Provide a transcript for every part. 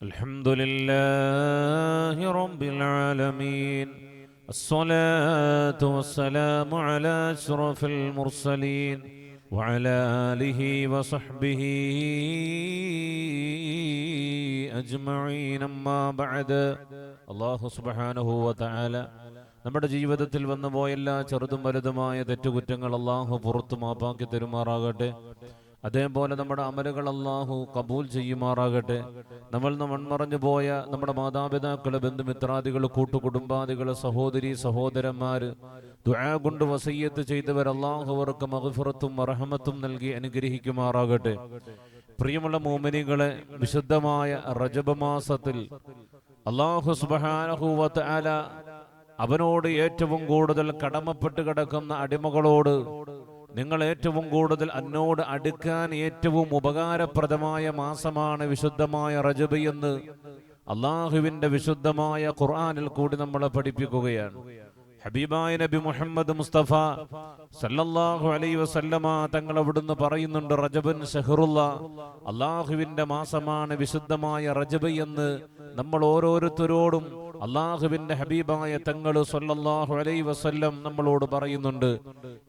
الحمد لله رب العالمين الصلاة والسلام على أشرف المرسلين وعلى آله وصحبه أجمعين أما بعد الله سبحانه وتعالى നമ്മുടെ ജീവിതത്തിൽ വന്നുപോയ എല്ലാ ചെറുതും വലുതുമായ തെറ്റുകുറ്റങ്ങൾ അള്ളാഹു പുറത്തു മാപ്പാക്കി തരുമാറാകട്ടെ അതേപോലെ നമ്മുടെ അമലുകൾ അള്ളാഹു കബൂൽ ചെയ്യുമാറാകട്ടെ. നമ്മൾ മൺമറഞ്ഞു പോയ നമ്മുടെ മാതാപിതാക്കൾ ബന്ധുമിത്രാദികൾ കൂട്ടുകുടുംബാദികൾ സഹോദരി സഹോദരന്മാര് ദുആ കൊണ്ട് വസയ്യത്ത് ചെയ്തവർ അള്ളാഹു അവർക്ക് മഹഫുറത്തും അർഹമത്തും നൽകി അനുഗ്രഹിക്കുമാറാകട്ടെ. പ്രിയമുള്ള മോമിനികളെ വിശുദ്ധമായ റജബ് മാസത്തിൽ അള്ളാഹു സുബാനഹുവത്ത് ആല അവനോട് ഏറ്റവും കൂടുതൽ കടമപ്പെട്ട് കിടക്കുന്ന അടിമകളോട് നിങ്ങൾ ഏറ്റവും കൂടുതൽ എന്നോട് അടുക്കാൻ ഏറ്റവും ഉപകാരപ്രദമായ മാസമാണ് വിശുദ്ധമായ റജബ് എന്ന് അള്ളാഹുവിന്റെ വിശുദ്ധമായ ഖുർആനിൽ കൂടി നമ്മളെ പഠിപ്പിക്കുകയാണ്. ഹബീബായ നബി മുഹമ്മദ് മുസ്തഫ സല്ലല്ലാഹു അലൈഹി വസല്ലമ തങ്ങൾ അവിടുന്ന് പറയുന്നുണ്ട് റജബൻ ഷഹറുള്ള അള്ളാഹുവിന്റെ മാസമാണ് വിശുദ്ധമായ റജബ് എന്ന് നമ്മൾ ഓരോരുത്തരോടും അള്ളാഹുവിന്റെ ഹബീബായ തങ്ങൾ സൊല്ലാഹു അലൈ വസല്ലം നമ്മളോട് പറയുന്നുണ്ട്.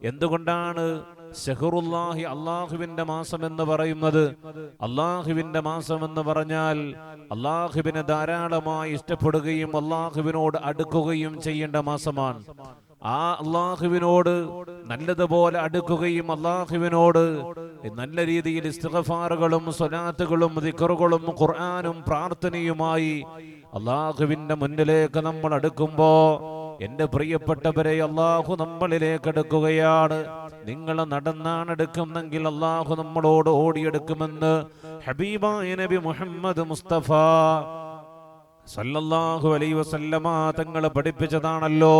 എന്തുകൊണ്ടാണ് ഷഹറുല്ലാഹി അള്ളാഹുവിന്റെ മാസം എന്ന് പറയുന്നത്? അള്ളാഹുവിന്റെ മാസം എന്ന് പറഞ്ഞാൽ അള്ളാഹുവിനെ ധാരാളമായി ഇഷ്ടപ്പെടുകയും അള്ളാഹുവിനോട് അടുക്കുകയും ചെയ്യേണ്ട മാസമാണ്. ആ അള്ളാഹുവിനോട് നല്ലതുപോലെ അടുക്കുകയും അള്ളാഹുവിനോട് നല്ല രീതിയിൽ ഇസ്തഫാറുകളും സ്വലാത്തുകളും ദിക്കറുകളും ഖുർആാനും പ്രാർത്ഥനയുമായി അള്ളാഹുവിന്റെ മുന്നിലേക്ക് നമ്മൾ അടുക്കുമ്പോ എന്റെ പ്രിയപ്പെട്ടവരെ അള്ളാഹു നമ്മളിലേക്ക് എടുക്കുകയാണ് നിങ്ങൾ നടന്നാണ് എടുക്കുന്നെങ്കിൽ അള്ളാഹു നമ്മളോട് ഓടിയെടുക്കുമെന്ന് ഹബീബായ നബി മുഹമ്മദ് മുസ്തഫ സല്ലല്ലാഹു അലൈ വസല്ലമ തങ്ങൾ പഠിപ്പിച്ചതാണല്ലോ.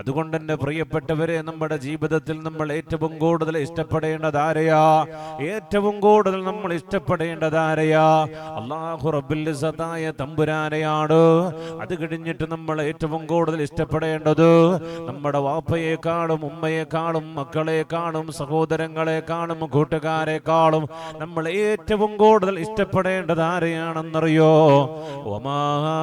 അതുകൊണ്ട് തന്നെ പ്രിയപ്പെട്ടവരെ നമ്മുടെ ജീവിതത്തിൽ നമ്മൾ ഏറ്റവും കൂടുതൽ ഇഷ്ടപ്പെടേണ്ടത് ആരെയാ? ഏറ്റവും കൂടുതൽ നമ്മൾ ഇഷ്ടപ്പെടേണ്ടത് ആരെയാ? അള്ളാഹു റബ്ബുൽ ഇസ്സത്തായ തമ്പുരാനെയാണ്. അത് കഴിഞ്ഞിട്ട് നമ്മൾ ഏറ്റവും കൂടുതൽ ഇഷ്ടപ്പെടേണ്ടത് നമ്മുടെ വാപ്പയെക്കാളും ഉമ്മയെക്കാളും മക്കളെക്കാളും സഹോദരങ്ങളെക്കാളും കൂട്ടുകാരെക്കാളും നമ്മൾ ഏറ്റവും കൂടുതൽ ഇഷ്ടപ്പെടേണ്ടത് ആരെയാണെന്നറിയോ? ഒമാ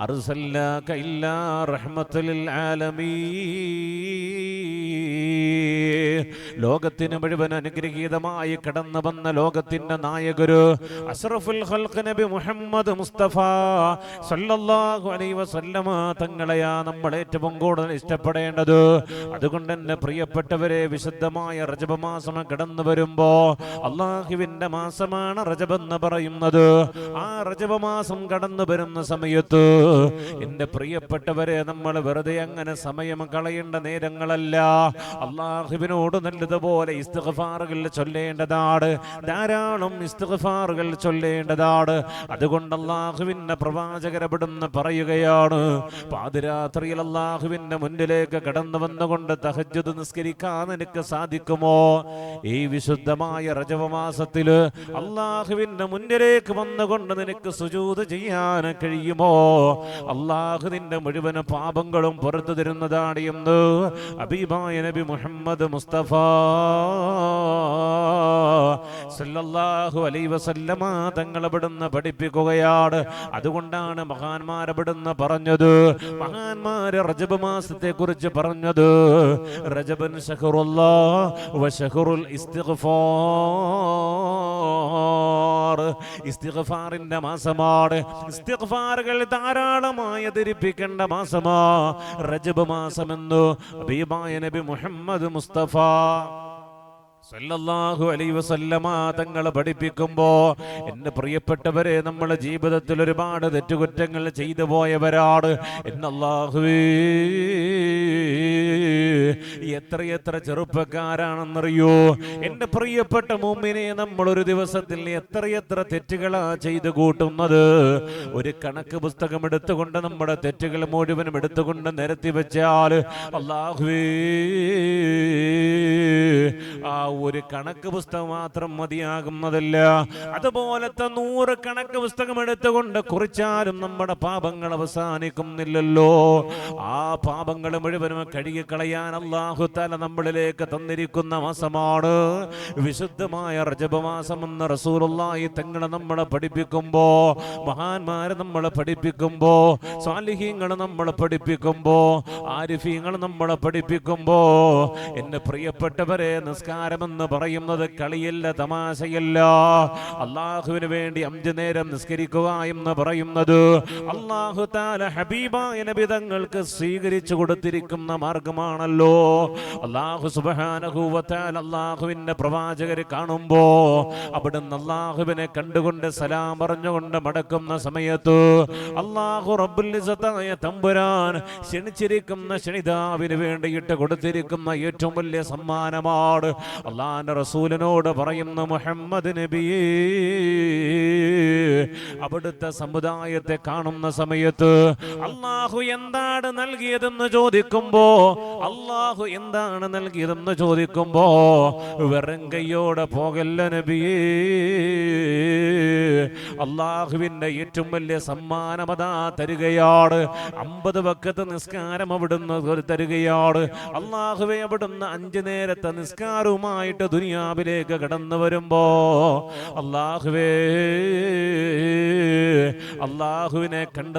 أرسلناك إلا رحمة للعالمين ലോകത്തിന് മുഴുവൻ അനുഗ്രഹീതമായി കടന്നു വന്ന ലോകത്തിന്റെ നായകര് അഷ്റഫുൽ ഖൽഖ് നബി മുഹമ്മദ് മുസ്തഫ സല്ലല്ലാഹു അലൈഹി വസല്ലമ തങ്ങളെയാ നമ്മൾ ഏറ്റവും കൂടുതൽ ഇഷ്ടപ്പെടേണ്ടത് അതുകൊണ്ട് എന്റെ പ്രിയപ്പെട്ടവരെ വിശുദ്ധമായ റജബ മാസം കടന്നു വരുമ്പോ അള്ളാഹുവിന്റെ മാസമാണ് റജബ് എന്ന് പറയുന്നത് ആ റജബ മാസം കടന്നു വരുന്ന സമയത്ത് എന്റെ പ്രിയപ്പെട്ടവരെ നമ്മൾ വെറുതെ അങ്ങനെ സമയം കളയേണ്ട നേരങ്ങളല്ല. അള്ളാഹുവിനോട് നല്ലതുപോലെ ഇസ്തിഗ്ഫാറുകൾ ചൊല്ലേണ്ടതാണ്. ധാരാളം ഇസ്തിഗ്ഫാറുകൾ ചൊല്ലേണ്ടതാണ്. അതുകൊണ്ട് അള്ളാഹുവിന്റെ പ്രവാചകരപ്പെടുന്ന പറയുകയാണ് പാതിരാത്രിയിൽ അള്ളാഹുവിന്റെ മുന്നിലേക്ക് കടന്നു വന്നുകൊണ്ട് തഹജ്ജുദ് നിസ്കരിക്കാൻ നിനക്ക് സാധിക്കുമോ? ഈ വിശുദ്ധമായ രജവമാസത്തിൽ അള്ളാഹുവിന്റെ മുന്നിലേക്ക് വന്നുകൊണ്ട് നിനക്ക് സുജൂത് ചെയ്യാൻ കഴിയുമോ? അള്ളാഹു നിന്റെ മുഴുവൻ പാപങ്ങളും പുറത്തു തരുന്നതാണ് എന്ന് അബീബായ നബി മുഹമ്മദ് മുസ്തഫ സല്ലല്ലാഹു അലൈ വസല്ലമ തങ്ങൾ അവിടുന്ന് പഠിപ്പിക്കുകയാണ്. അതുകൊണ്ടാണ് മഹാന്മാർ അവിടുന്ന് പറഞ്ഞത്. മഹാന്മാര് റജബ് മാസത്തെ കുറിച്ച് പറഞ്ഞത്. റജബൻ ഷഹറുല്ലാ വ ഷഹറുൽ ഇസ്തിഗ്ഫാർ. ഇസ്തിഗ്ഫാറിന്റെ മാസമാണ്. ഇസ്തിഗ്ഫാറുകൾ ധാരാളമായി അവതരിപ്പിക്കേണ്ട മാസമാ. റജബ് മാസമെന്നു ഹബീബായ നബി മുഹമ്മദ് മുസ്തഫ. സല്ലല്ലാഹു അലൈഹി വസല്ലമ തങ്ങൾ പഠിപ്പിക്കുമ്പോ എന്റെ പ്രിയപ്പെട്ടവരെ നമ്മുടെ ജീവിതത്തിൽ ഒരുപാട് തെറ്റുകുറ്റങ്ങൾ ചെയ്തു പോയവരാണ്. എന്നല്ലാഹുവേ എത്ര ചെറുപ്പക്കാരാണെന്നറിയോ? എന്റെ പ്രിയപ്പെട്ട മുമ്പിനെ നമ്മൾ ഒരു ദിവസത്തിൽ എത്ര തെറ്റുകളാ ചെയ്തു കൂട്ടുന്നത്? ഒരു കണക്ക് പുസ്തകം എടുത്തുകൊണ്ട് നമ്മുടെ തെറ്റുകൾ മുഴുവനും എടുത്തുകൊണ്ട് നിരത്തി വെച്ചാൽ അള്ളാഹുവേ ആ ഒരു കണക്ക് പുസ്തകം മാത്രം മതിയാകുന്നതല്ല. അതുപോലത്തെ നൂറ് കണക്ക് പുസ്തകം എടുത്തുകൊണ്ട് കുറിച്ചാലും നമ്മുടെ പാപങ്ങൾ അവസാനിക്കുന്നില്ലല്ലോ. ആ പാപങ്ങൾ മുഴുവനും കഴുകിക്കളയാൻ അള്ളാഹു തല നമ്മളിലേക്ക് തന്നിരിക്കുന്ന മാസമാണ്. വിശുദ്ധമായ റജബമാസം എന്ന് റസൂലുള്ളാഹി തങ്ങളെ നമ്മളെ പഠിപ്പിക്കുമ്പോ മഹാന്മാരെ നമ്മളെ പഠിപ്പിക്കുമ്പോ സ്വാലിഹ്യങ്ങൾ നമ്മളെ പഠിപ്പിക്കുമ്പോ ആരിഫീങ്ങൾ നമ്മളെ പഠിപ്പിക്കുമ്പോ എന്റെ പ്രിയപ്പെട്ടവരെ നിസ്കാരമെന്ന് പറയുന്നത് കളിയല്ല തമാശയല്ല. അള്ളാഹുവിന് വേണ്ടി അഞ്ചു നേരം നിസ്കരിക്കുക എന്ന് പറയുന്നത് അള്ളാഹു താല ഹബീബായ നബിതങ്ങൾക്ക് സ്വീകരിച്ചു കൊടുത്തിരിക്കുന്ന മാർഗമാണല്ലോ. അള്ളാഹു സുബാനഹൂവത്താൽ അള്ളാഹുവിന്റെ പ്രവാചകര് കാണുമ്പോ അവിടുന്ന് അള്ളാഹുവിനെ കണ്ടുകൊണ്ട് സലാം പറഞ്ഞുകൊണ്ട് മടക്കുന്ന സമയത്ത് അള്ളാഹു റബ്ബുലിസത്തായ തമ്പുരാൻ ക്ഷണിച്ചിരിക്കുന്ന ക്ഷണിതാവിന് വേണ്ടിയിട്ട് കൊടുത്തിരിക്കുന്ന ഏറ്റവും വലിയ സമ്മാനമാണ്. അള്ളാന്റെ റസൂലിനോട് പറയുന്ന മുഹമ്മദ് നബിയേ അവിടുത്തെ സമുദായത്തെ കാണുന്ന സമയത്ത് അള്ളാഹു എന്താണ് നൽകിയതെന്ന് ചോദിക്കുമ്പോ അള്ളാഹു എന്താണ് നൽകിയതെന്ന് ചോദിക്കുമ്പോ വെറും കൈയോടെ പോകല്ല നബിയേ അള്ളാഹുവിന്റെ ഏറ്റവും വലിയ സമ്മാനമതാ തരികയാണ് അമ്പത് വക്കത്ത് നിസ്കാരം അവിടുന്ന് തരികയാണ് അള്ളാഹുവെ അവിടുന്ന് അഞ്ചു നേരത്തെ നിസ്കാരവുമായിട്ട് ദുനിയാവിലേക്ക് കടന്നു വരുമ്പോ അള്ളാഹുവേ അള്ളാഹുവിനെ കണ്ട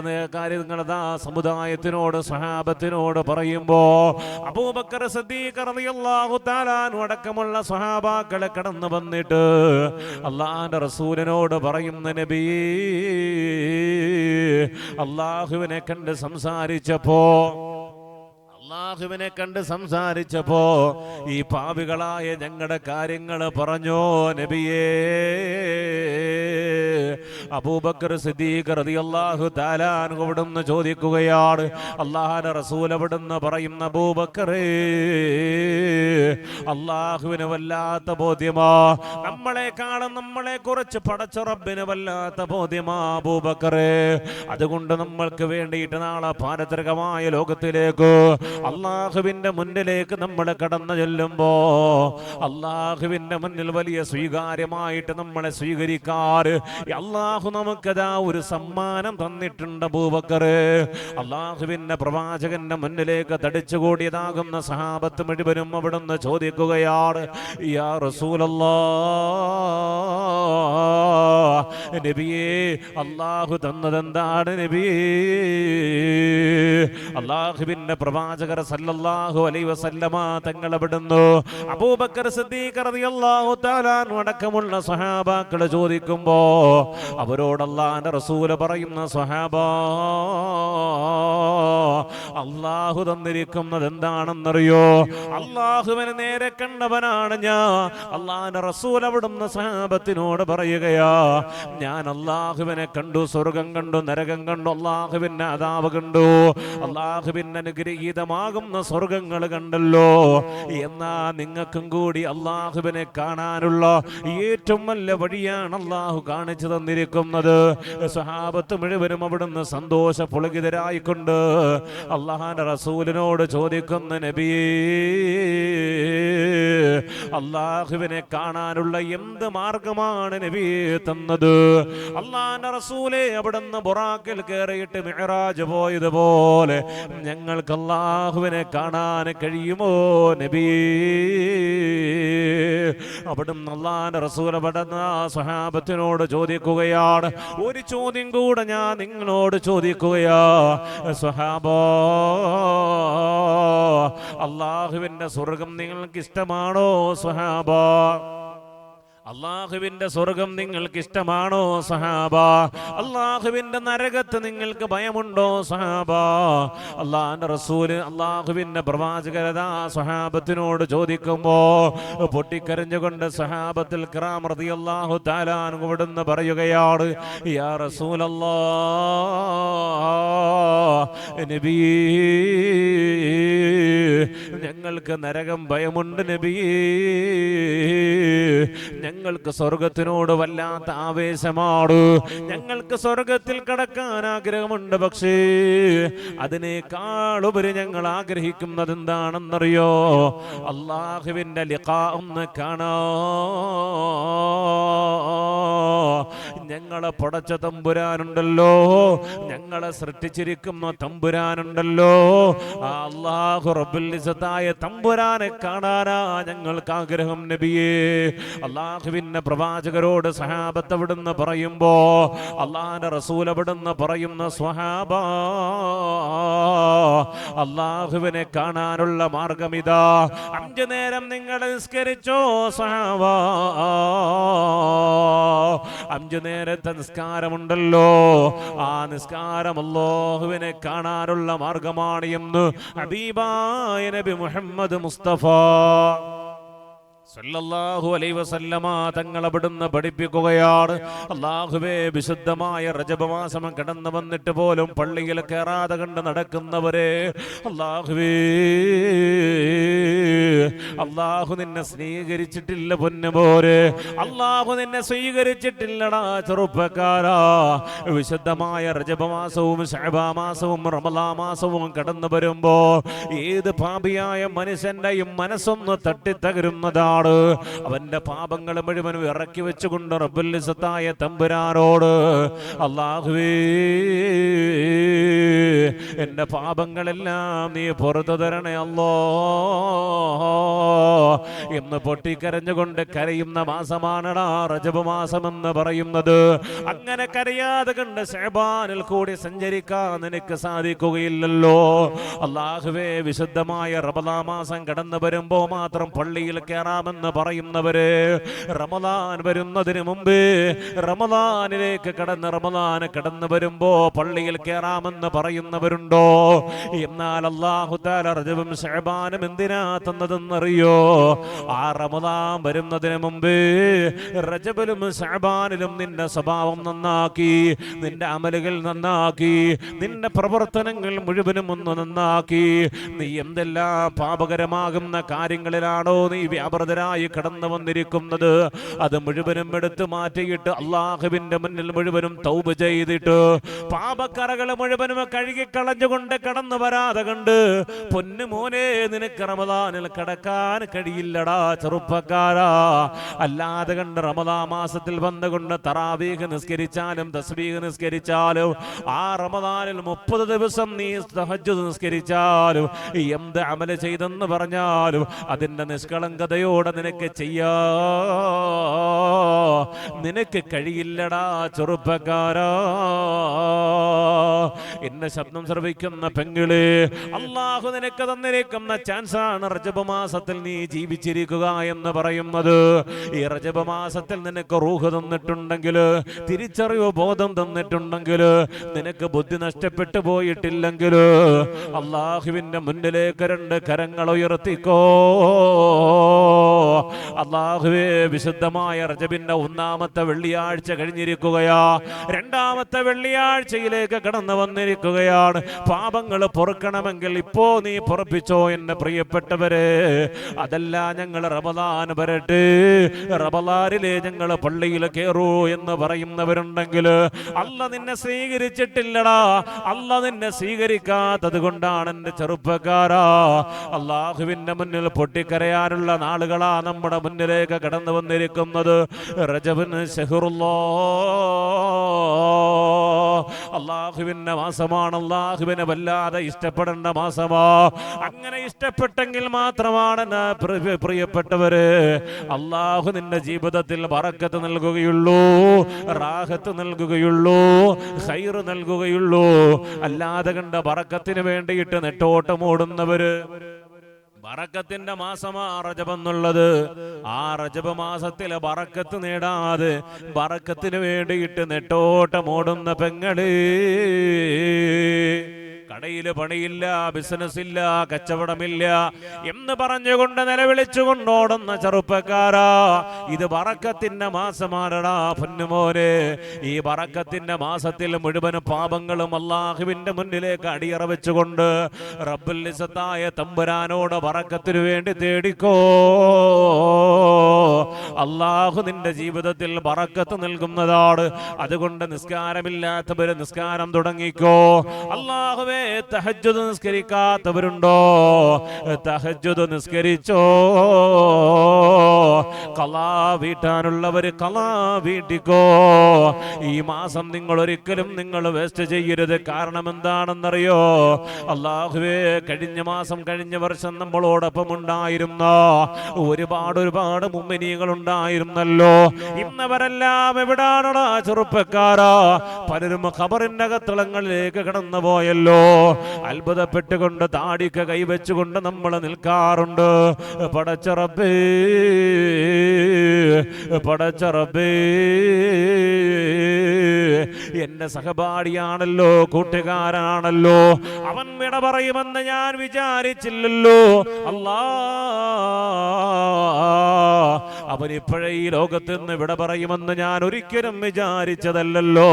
ആ സമുദായത്തിനോട് സഹാബത്തിനോട് പറയുമ്പോ അബൂബക്കർ അടക്കമുള്ള സഹാബാക്കളെ കടന്നു വന്നിട്ട് അള്ളാഹന്റെ റസൂലിനോട് പറയുന്ന നബി അള്ളാഹുവിനെ കണ്ട് സംസാരിച്ചപ്പോ അള്ളാഹുവിനെ കണ്ട് സംസാരിച്ചപ്പോ ഈ പാപികളായ ഞങ്ങളുടെ കാര്യങ്ങൾ പറഞ്ഞോ നബിയേ? അബൂബക്കർ സിദ്ദീഖ് അവിടുന്ന് ചോദിക്കുകയാണ്. അള്ളാഹുവിന്റെ റസൂൽ അവിടുന്ന് പറയുന്ന അബൂബക്കറേ അള്ളാഹുവിന് വല്ലാത്ത ബോധ്യമാ. നമ്മളെക്കാളും നമ്മളെ കുറച്ച് പടച്ച റബ്ബിന് വല്ലാത്ത ബോധ്യമാ അബൂബക്കറേ. അതുകൊണ്ട് നമ്മൾക്ക് വേണ്ടിയിട്ട് നാളെ പാരത്രികമായ ലോകത്തിലേക്ക് അള്ളാഹുവിന്റെ മുന്നിലേക്ക് നമ്മൾ കടന്നു ചെല്ലുമ്പോ അള്ളാഹുവിന്റെ മുന്നിൽ വലിയ സ്വീകാര്യമായിട്ട് നമ്മളെ സ്വീകരിക്കാറ്. അള്ളാഹു നമുക്കതാ ഒരു സമ്മാനം തന്നിട്ടുണ്ട് അബൂബക്കർ. അള്ളാഹുവിന്റെ പ്രവാചകന്റെ മുന്നിലേക്ക് തടിച്ചുകൂടിയതാകുന്ന സഹാബത്ത് മുഴുവനും അവിടുന്ന് ചോദിക്കുകയാണ് യാ റസൂലല്ലാ നബിയേ അള്ളാഹു തന്നതെന്താണ് നബിയേ? അള്ളാഹുവിന്റെ പ്രവാചകർ സല്ലല്ലാഹു അലൈ വസല്ലമ തങ്ങൾ അവിടുന്നു അബൂബക്കർ സിദ്ദീഖ് റളിയല്ലാഹു അടക്കമുള്ള സഹാബാക്കൾ ചോദിക്കുമ്പോ അവരോട് അള്ളാഹിന്റെ റസൂൽ പറയുന്ന സഹാബ അള്ളാഹു തന്നിരിക്കുന്നത് എന്താണെന്നറിയോ? അള്ളാഹുവിനെ നേരെ കണ്ടവനാണ് ഞാൻ. അള്ളാഹിന്റെ റസൂൽ അവിടുന്ന് സഹാബത്തിനോട് പറയുകയാ ഞാൻ അള്ളാഹുവിനെ കണ്ടു സ്വർഗം കണ്ടു നരകം കണ്ടു അള്ളാഹുവിന്റെ അതാവ് കണ്ടു. അള്ളാഹുവിന്റെ അനുഗ്രഹീതമാകുന്ന സ്വർഗങ്ങൾ കണ്ടല്ലോ. എന്നാ നിങ്ങൾക്കും കൂടി അള്ളാഹുവിനെ കാണാനുള്ള ഏറ്റവും നല്ല വഴിയാണ് അള്ളാഹു കാണിച്ചു തന്നിരിക്കുന്നത്. സഹാബത്ത് മുഴുവനും അവിടുന്ന് സന്തോഷ പുളകിതരായിക്കൊണ്ട് അള്ളാഹാന്റെ റസൂലിനോട് ചോദിക്കുന്ന നബിയേ അള്ളാഹുവിനെ കാണാനുള്ള എന്ത് മാർഗമാണ് നബിയെ തന്നത്. അള്ളാന്റെ റസൂലെ അവിടുന്ന് ബൊറാക്കിൽ കയറിയിട്ട് മെഹറാജ് പോയതുപോലെ ഞങ്ങൾക്ക് അള്ളാഹുവിനെ കാണാൻ കഴിയുമോ നബി? അവിടുന്ന് അള്ളാന്റെ റസൂൽ അവിടുന്ന് സഹാബത്തിനോട് ചോദിക്കുകയാണ്. ഒരു ചോദ്യം കൂടെ ഞാൻ നിങ്ങളോട് ചോദിക്കുകയാ. സ്വഹാബോ അള്ളാഹുവിന്റെ സ്വർഗം നിങ്ങൾക്ക് ഇഷ്ടമാണോ സ്വഹാബ? അള്ളാഹുവിന്റെ സ്വർഗം നിങ്ങൾക്ക് ഇഷ്ടമാണോ സഹാബ? അള്ളാഹുവിന്റെ നരകത്ത് നിങ്ങൾക്ക് ഭയമുണ്ടോ സഹാബ? അള്ളാഹിന്റെ റസൂൽ അള്ളാഹുവിന്റെ പ്രവാചകരതാ സഹാബത്തിനോട് ചോദിക്കുമ്പോ പൊട്ടിക്കരഞ്ഞുകൊണ്ട് സഹാബത്തിൽ ക്രാം അള്ളാഹു താലാൻ ഇവിടുന്ന് പറയുകയാണ് യാ ഞങ്ങൾക്ക് നരകം ഭയമുണ്ട് നബിയേ ഞങ്ങൾക്ക് സ്വർഗത്തിനോട് വല്ലാത്ത ആവേശമാണ്. ഞങ്ങൾക്ക് സ്വർഗത്തിൽ കടക്കാൻ ആഗ്രഹമുണ്ട് പക്ഷേ അതിനേക്കാളുപരി ഞങ്ങൾ ആഗ്രഹിക്കുന്നത് എന്താണെന്നറിയോ? അള്ളാഹുവിന്റെ ലിഖാ ഒന്ന് കാണാ. ഞങ്ങളെ പടച്ച തമ്പുരാനുണ്ടല്ലോ. ഞങ്ങളെ സൃഷ്ടിച്ചിരിക്കുന്ന തമ്പുരാനുണ്ടല്ലോ. അള്ളാഹു അള്ളാഹു റബ്ബുലിസത്തായ തമ്പുരാനെ കാണാനാ ഞങ്ങൾക്ക് ആഗ്രഹം നബിയേ. അള്ളാഹുവിന്റെ പ്രവാചകരോട് സഹാബത്ത് അവിടുന്ന് പറയുമ്പോ അള്ളാഹിന്റെ റസൂൽ അവിടുന്ന് പറയുന്ന സ്വഹാബ അള്ളാഹുവിനെ കാണാനുള്ള മാർഗം ഇതാ അഞ്ചു നേരം നിങ്ങൾ നിസ്കരിച്ചോ സഹാബ അഞ്ചു നേരത്തെ നിസ്കാരമുണ്ടല്ലോ. ആ നിസ്കാരം അള്ളാഹുവിനെ കാണാനുള്ള മാർഗമാണ് എന്ന് ഹബീബായ നബി മുഹമ്മദ് മുസ്തഫ സല്ലല്ലാഹു അലൈഹി വസല്ലമ തങ്ങൾ പഠിപ്പിക്കുകയാണ്. അള്ളാഹുവേ വിശുദ്ധമായ രജപമാസം മാസം കടന്നു വന്നിട്ട് പോലും പള്ളിയിൽ കയറാതെ കണ്ട് നടക്കുന്നവരെ അള്ളാഹുവേ അള്ളാഹു നിന്നെ സ്വീകരിച്ചിട്ടില്ല പൊന്നുപോരെ. അള്ളാഹു നിന്നെ സ്വീകരിച്ചിട്ടില്ലടാ ചെറുപ്പക്കാരാ. വിശുദ്ധമായ രജപമാസവും മാസവും ഷഹബാ മാസവും റമലാ മാസവും കടന്നു വരുമ്പോ ഏത് പാപിയായ മനുഷ്യന്റെയും മനസ്സൊന്ന് തട്ടിത്തകരുന്നതാണ് അവന്റെ പാപങ്ങൾ മുഴുവൻ ഇറക്കി വെച്ചുകൊണ്ട് റബ്ബുലിസത്തായ തമ്പുരാനോട് അള്ളാഹുവേ എന്റെ പാപങ്ങളെല്ലാം നീ പുറത്തു തരണേ അല്ലോ. എന്ന് പൊട്ടിക്കരഞ്ഞുകൊണ്ട് കരയുന്ന മാസമാണടാ റജബ് മാസം എന്ന് പറയുന്നത്. അങ്ങനെ കരയാതെ കണ്ട് ഷെബാനിൽ കൂടി സഞ്ചരിക്കാൻ നിനക്ക് സാധിക്കുകയില്ലല്ലോ. അള്ളാഹുവേ വിശുദ്ധമായ റബലാ മാസം കടന്നു വരുമ്പോ മാത്രം പള്ളിയിൽ കയറാമെന്ന് പറയുന്നവര് റമദാൻ വരുന്നതിന് മുമ്പ് റമദാനിലേക്ക് കടന്ന് റമദാൻ കടന്നു വരുമ്പോ പള്ളിയിൽ കയറാമെന്ന് പറയുന്നവരുണ്ടോ? എന്നാൽ അള്ളാഹു റജബും ഷഹബാനും എന്തിനാ തന്നതെന്നറിയോ? ആ റമദാൻ വരുന്നതിന് മുമ്പ് റജബിലും ഷഹബാനിലും നിന്റെ സ്വഭാവം നന്നാക്കി നിന്റെ അമലുകൾ നന്നാക്കി നിന്റെ പ്രവർത്തനങ്ങൾ മുഴുവനും ഒന്ന് നന്നാക്കി. നീ എന്തെല്ലാം പാപകരമാകുന്ന കാര്യങ്ങളിലാണോ നീ വ്യാപൃതരായി കടന്നു വന്നിരിക്കുന്നത്. അത് മുഴുവനും എടുത്തു മാറ്റിയിട്ട് അള്ളാഹുവിന്റെ മുന്നിൽ മുഴുവനും തൗബ് ചെയ്തിട്ട് പാപക്കറകൾ മുഴുവനും കഴുകിക്കളഞ്ഞുകൊണ്ട് കടന്നു വരാതെ കണ്ട് പൊന്നു മോനെ നിനക്ക് റമദാനിൽ കടക്കാൻ കഴിയില്ലടാ ചെറുപ്പക്കാരാ. അല്ലാതെ കണ്ട് റമദാ മാസത്തിൽ വന്നുകൊണ്ട് തറാവീഹ് നിസ്കരിച്ചാലും തസ്ബീഹ് നിസ്കരിച്ചാലും ആ റമദാനിൽ മുപ്പത് ദിവസം നീ സഹജ് നിസ്കരിച്ചാലും എന്ത് അമല ചെയ്തെന്ന് പറഞ്ഞാലും അതിന്റെ നിഷ്കളങ്കതയോടെ നിനക്ക് ചെയ്യാ. നിനക്ക് കഴിയില്ലടാ ചെറുപ്പക്കാരാ. എന്നെ ശബ്ദം ശ്രവിക്കുന്ന പെങ്ങൾ അള്ളാഹു നിനക്ക് തന്നിരിക്കുന്ന ചാൻസ് ആണ് റജബ മാസത്തിൽ നീ ജീവിച്ചിരിക്കുക എന്ന് പറയുന്നത്. ഈ റജബ മാസത്തിൽ നിനക്ക് റൂഹ് തന്നിട്ടുണ്ടെങ്കിൽ തിരിച്ചറിവ് ബോധം തന്നിട്ടുണ്ടെങ്കിൽ നിനക്ക് ബുദ്ധി നഷ്ടപ്പെട്ടു പോയിട്ടില്ലെങ്കിൽ അള്ളാഹുവിന്റെ മുന്നിലേക്ക് രണ്ട് കരങ്ങൾ ഉയർത്തിക്കോ. അള്ളാഹുവേ വിശുദ്ധമായ റജബിന്റെ ഒന്നാമത്തെ വെള്ളിയാഴ്ച കഴിഞ്ഞിരിക്കുകയാ. രണ്ടാമത്തെ വെള്ളിയാഴ്ചയിലേക്ക് കടന്നു വന്നിരിക്കുകയാണ്. പാപങ്ങൾ പൊറുക്കണമെങ്കിൽ ഇപ്പോ നീ പൊറപ്പിച്ചോ എന്നെ പ്രിയപ്പെട്ടവരെ. അതല്ല ഞങ്ങൾ റമദാൻ വരട്ടെ. റബലാറിലെ ഞങ്ങൾ പള്ളിയിൽ കയറൂ എന്ന് പറയുന്നവരുണ്ടെങ്കിൽ അല്ല നിന്നെ സ്വീകരിച്ചിട്ടില്ലടാ. അല്ല നിന്നെ സ്വീകരിക്കാത്തത് കൊണ്ടാണ് എന്റെ ചെറുപ്പക്കാരാ. അള്ളാഹുവിന്റെ മുന്നിൽ പൊട്ടിക്കരയാനുള്ള നാളുകളാ. നമ്മുടെ മുന്നിലേക്ക് കടന്നു വന്നിരിക്കുന്നത് റജബിന് ഷെഹുറുല്ലോ അള്ളാഹുവിന്റെ മാസമാണ് അള്ളാഹുവിനെ വല്ലാതെ ഇഷ്ടപ്പെടേണ്ട മാസമാ. അങ്ങനെ ഇഷ്ടപ്പെട്ടെങ്കിൽ മാത്രമാണ് പ്രിയപ്പെട്ടവര്. അള്ളാഹു നിന്റെ ജീവിതത്തിൽ വറക്കത്ത് നൽകുകയുള്ളൂ റാഹത്ത് നൽകുകയുള്ളൂ ഹൈറ് നൽകുകയുള്ളൂ. അല്ലാതെ കണ്ട വറക്കത്തിന് വേണ്ടിയിട്ട് നെട്ടോട്ടം ഓടുന്നവര് ബറക്കത്തിന്റെ മാസമാ റജബെന്നുള്ളത് ആ റജബ് മാസത്തിലെ ബറക്കത്ത് നേടാതെ ബറക്കത്തിന് വേണ്ടിയിട്ട് നെട്ടോട്ടമോടുന്ന പെങ്ങളേ. കടയിൽ പണിയില്ല ബിസിനസ് ഇല്ല കച്ചവടമില്ല എന്ന് പറഞ്ഞുകൊണ്ട് നിലവിളിച്ചുകൊണ്ടോടുന്ന ചെറുപ്പക്കാരാ. ഇത് പറക്കത്തിന്റെ മാസമാണടാ പൊന്നുമോനെ. ഈ പറക്കത്തിന്റെ മാസത്തിൽ മുഴുവൻ പാപങ്ങളും അള്ളാഹുവിന്റെ മുന്നിലേക്ക് അടിയറ വെച്ചുകൊണ്ട് റബ്ബുൽ തമ്പുരാനോട് പറക്കത്തിനു വേണ്ടി തേടിക്കോ. അള്ളാഹു നിന്റെ ജീവിതത്തിൽ പറക്കത്ത് നൽകുന്നതാണ്. അതുകൊണ്ട് നിസ്കാരമില്ലാത്തവര് നിസ്കാരം തുടങ്ങിക്കോ. അള്ളാഹുവേ തഹജ്ജുദ് നിസ്കരിക്കാത്തവരുണ്ടോ? തഹജ്ജുദ് നിസ്കരിച്ചോ? കലാ വീട്ടാനുള്ളവര് കലാ വീട്ടിക്കോ? ഈ മാസം നിങ്ങൾ ഒരിക്കലും നിങ്ങൾ വേസ്റ്റ് ചെയ്യരുത്. കാരണം എന്താണെന്നറിയോ അള്ളാഹുവേ കഴിഞ്ഞ മാസം കഴിഞ്ഞ വർഷം നമ്മളോടൊപ്പം ഉണ്ടായിരുന്ന ഒരുപാട് ഒരുപാട് മുമ്മിനികൾ ഉണ്ടായിരുന്നല്ലോ ഇന്നവരെല്ലാം എവിടാണടാ ചെറുപ്പക്കാരാ? പലരും ഖബറിന്റെ അകത്തളങ്ങളിലേക്ക് കടന്നു പോയല്ലോ. അത്ഭുതപ്പെട്ടുകൊണ്ട് താടിക്ക് കൈവച്ചുകൊണ്ട് നമ്മൾ നിൽക്കാറുണ്ട്. പടച്ചറബേ പടച്ചറബേ എന്റെ സഹപാഠിയാണല്ലോ കൂട്ടുകാരനാണല്ലോ. അവൻ വിട പറയുമെന്ന് ഞാൻ വിചാരിച്ചില്ലല്ലോ. അല്ലാ അവൻ ഇപ്പോഴേ ഈ ലോകത്ത് നിന്ന് വിട പറയുമെന്ന് ഞാൻ ഒരിക്കലും വിചാരിച്ചതല്ലോ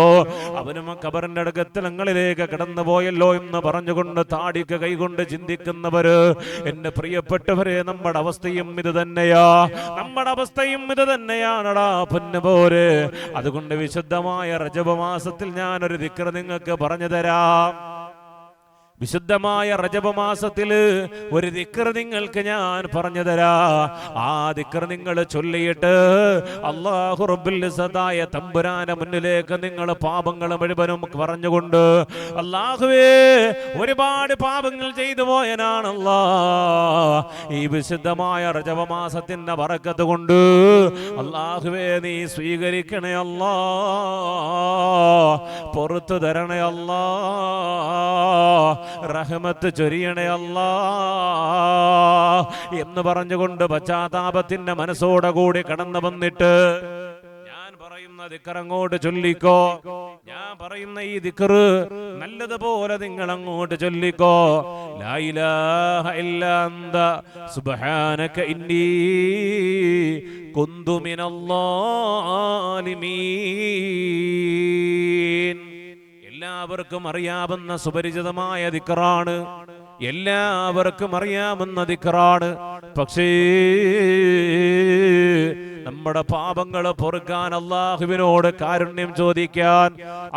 അവനും കബറിന്റെ അടുക്കത്തലങ്ങളിലേക്ക് കടന്നു പോയല്ലോ എന്ന് പറഞ്ഞുകൊണ്ട് താടിക്ക് കൈകൊണ്ട് ചിന്തിക്കുന്നവര് എന്റെ പ്രിയപ്പെട്ടവരെ നമ്മുടെ അവസ്ഥയും ഇത് തന്നെയാ. നമ്മുടെ അവസ്ഥയും ഇത് തന്നെയാണടാ പൊന്നുപോര് അതുകൊണ്ട് വിശുദ്ധമായ രജപമാസത്തിൽ ഞാൻ ഒരു ദിക്ർ നിങ്ങൾക്ക് പറഞ്ഞു തരാം. വിശുദ്ധമായ റജബമാസത്തിൽ ഒരു ദിക്കർ നിങ്ങൾക്ക് ഞാൻ പറഞ്ഞു തരാ. ആ ദിക്കർ നിങ്ങൾ ചൊല്ലിയിട്ട് അള്ളാഹു റബ്ബുൽ സദായ തമ്പുരാന മുന്നിലേക്ക് നിങ്ങൾ പാപങ്ങൾ മുഴുവനും പറഞ്ഞുകൊണ്ട് അള്ളാഹുവേ ഒരുപാട് പാപങ്ങൾ ചെയ്തു പോയനാണല്ലാ. ഈ വിശുദ്ധമായ റജബമാസത്തിന്റെ വറക്കത്ത് കൊണ്ട് അള്ളാഹുവേ നീ സ്വീകരിക്കണേ അല്ലാ. പുറത്തു തരണേ റഹ്മത്ത് ചൊരിയണേ അല്ലാ എന്ന് പറഞ്ഞുകൊണ്ട് പശ്ചാത്താപത്തിന്റെ മനസ്സോടെ കൂടി കടന്നു വന്നിട്ട് പറയുന്ന ദിക്കറങ്ങോട്ട് ചൊല്ലിക്കോ. ഞാൻ പറയുന്ന ഈ ദിക്കറ് നല്ലതുപോലെ നിങ്ങൾ അങ്ങോട്ട് ചൊല്ലിക്കോ. സുബ്ഹാനക ഇന്നി എല്ലാവർക്കും അറിയാവുന്ന സുപരിചിതമായ ദിക്കറാണ്. എല്ലാവർക്കും അറിയാവുന്ന ദിക്കറാണ്. പക്ഷേ നമ്മുടെ പാപങ്ങൾ പൊറുക്കാൻ അള്ളാഹുവിനോട് കാരുണ്യം ചോദിക്കാൻ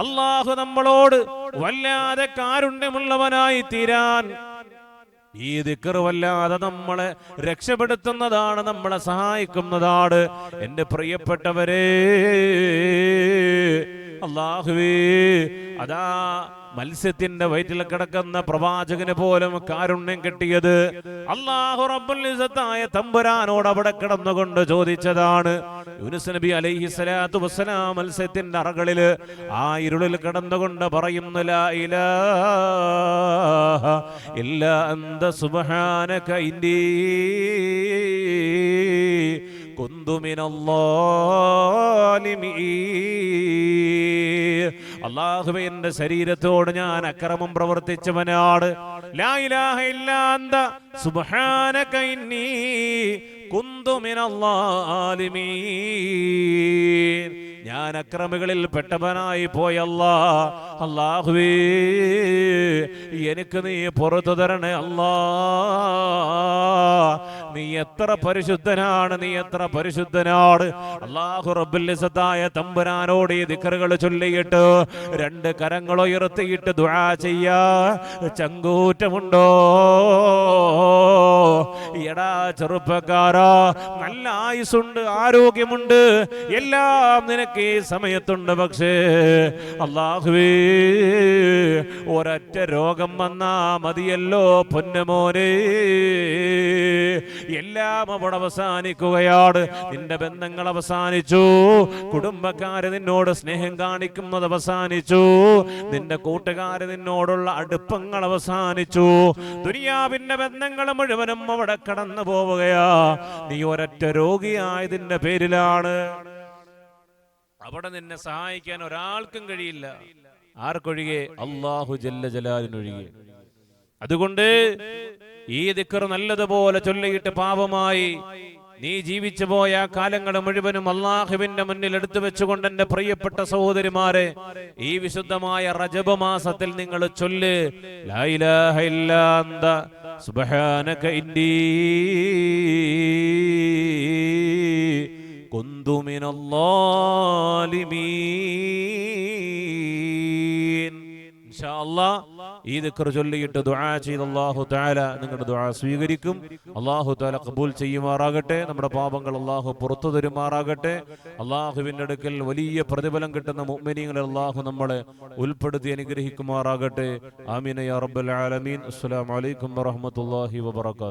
അള്ളാഹു നമ്മളോട് വല്ലാതെ കാരുണ്യമുള്ളവനായി തീരാൻ ഈ ദിക്കർ വല്ലാതെ നമ്മളെ രക്ഷപ്പെടുത്തുന്നതാണ് നമ്മളെ സഹായിക്കുന്നതാണ്. എന്റെ പ്രിയപ്പെട്ടവരെ അള്ളാഹുവേ അതാ മത്സ്യത്തിന്റെ വയറ്റിൽ കിടക്കുന്ന പ്രവാചകന് പോലും കാരുണ്യം കിട്ടിയത്. അള്ളാഹു റബ്ബുലിസത്തായ തമ്പുരാനോട് അവിടെ കിടന്നുകൊണ്ട് ചോദിച്ചതാണ് യൂനുസ് നബി അലൈഹി സ്വലാത്തു വസ്സലാം മത്സ്യത്തിന്റെ അറകളിൽ ആ ഇരുളിൽ കിടന്നുകൊണ്ട് പറയുന്നു ലാ ഇലാഹ ഇല്ല അന്ത അള്ളാഹുവേ എന്റെ ശരീരത്തോട് ഞാൻ അക്രമം പ്രവർത്തിച്ചവനാണ്. ഞാൻ അക്രമികളിൽ പെട്ടവനായി പോയല്ല അള്ളാഹുവേ എനിക്ക് നീ പുറത്തു തരണേ അല്ലാ നീ എത്ര പരിശുദ്ധനാണ് നീ എത്ര പരിശുദ്ധനാണ്? അള്ളാഹു റബ്ബുലിസത്തായ തമ്പുരാനോട് ഈ ദിക്കറുകൾ ചൊല്ലിയിട്ട് രണ്ട് കരങ്ങൾ ഉയർത്തിയിട്ട് ദുആ ചെയ്യാ. ചങ്കൂറ്റമുണ്ടോ? എടാ ചെറുപ്പക്കാരാ നല്ല ആയുസുണ്ട് ആരോഗ്യമുണ്ട് എല്ലാം നിനക്ക് ഈ സമയത്തുണ്ട് പക്ഷേ. അള്ളാഹുവേ ഒരൊറ്റ രോഗം വന്നാ മതിയല്ലോ പൊന്നമോനെ. എല്ലാം അവിടെ അവസാനിക്കുകയാണ്. നിന്റെ ബന്ധങ്ങൾ അവസാനിച്ചു. കുടുംബക്കാര് നിന്നോട് സ്നേഹം കാണിക്കുന്നത് അവസാനിച്ചു. നിന്റെ കൂട്ടുകാര് നിന്നോടുള്ള അടുപ്പങ്ങൾ അവസാനിച്ചു. ദുനിയാവിന്റെ ബന്ധങ്ങൾ മുഴുവനും അവിടെ കടന്നു പോവുകയാ. നീ ഒരൊറ്റ രോഗിയായതിന്റെ പേരിലാണ്. അവിടെ നിന്നെ സഹായിക്കാൻ ഒരാൾക്കും കഴിയില്ല. ആർക്കൊഴികെ? അള്ളാഹു ജല്ല ജലാലിനൊഴികെ. അതുകൊണ്ട് ഈ ദിക്കർ നല്ലതുപോലെ ചൊല്ലിയിട്ട് പാപമായി നീ ജീവിച്ചു പോയ കാലങ്ങൾ മുഴുവനും അള്ളാഹുവിന്റെ മുന്നിൽ എടുത്തു വെച്ചുകൊണ്ട് എന്റെ പ്രിയപ്പെട്ട സഹോദരിമാരെ ഈ വിശുദ്ധമായ റജബ മാസത്തിൽ നിങ്ങൾ ചൊല്ല് സുബ്ഹാനക ഇൻഷാ ഈ ദിക്ർ ചൊല്ലിയിട്ട് ദുആ ചെയ്ത് അല്ലാഹു തആല നിങ്ങളുടെ ദുആ സ്വീകരിക്കും. അല്ലാഹു തആല കബൂൽ ചെയ്യുമാറാകട്ടെ. നമ്മുടെ പാപങ്ങൾ അല്ലാഹു പുറത്തു തരുമാറാകട്ടെ. അല്ലാഹുവിന്റെ അടുക്കൽ വലിയ പ്രതിഫലം കിട്ടുന്ന മുഅ്മിനീങ്ങളിൽ അല്ലാഹു നമ്മളെ ഉൾപ്പെടുത്തി അനുഗ്രഹിക്കുമാറാകട്ടെ. ആമീൻ യാ റബ്ബൽ ആലമീൻ. അസ്സലാമു അലൈക്കും വറഹ്മത്തുള്ളാഹി വബറകാതുഹു.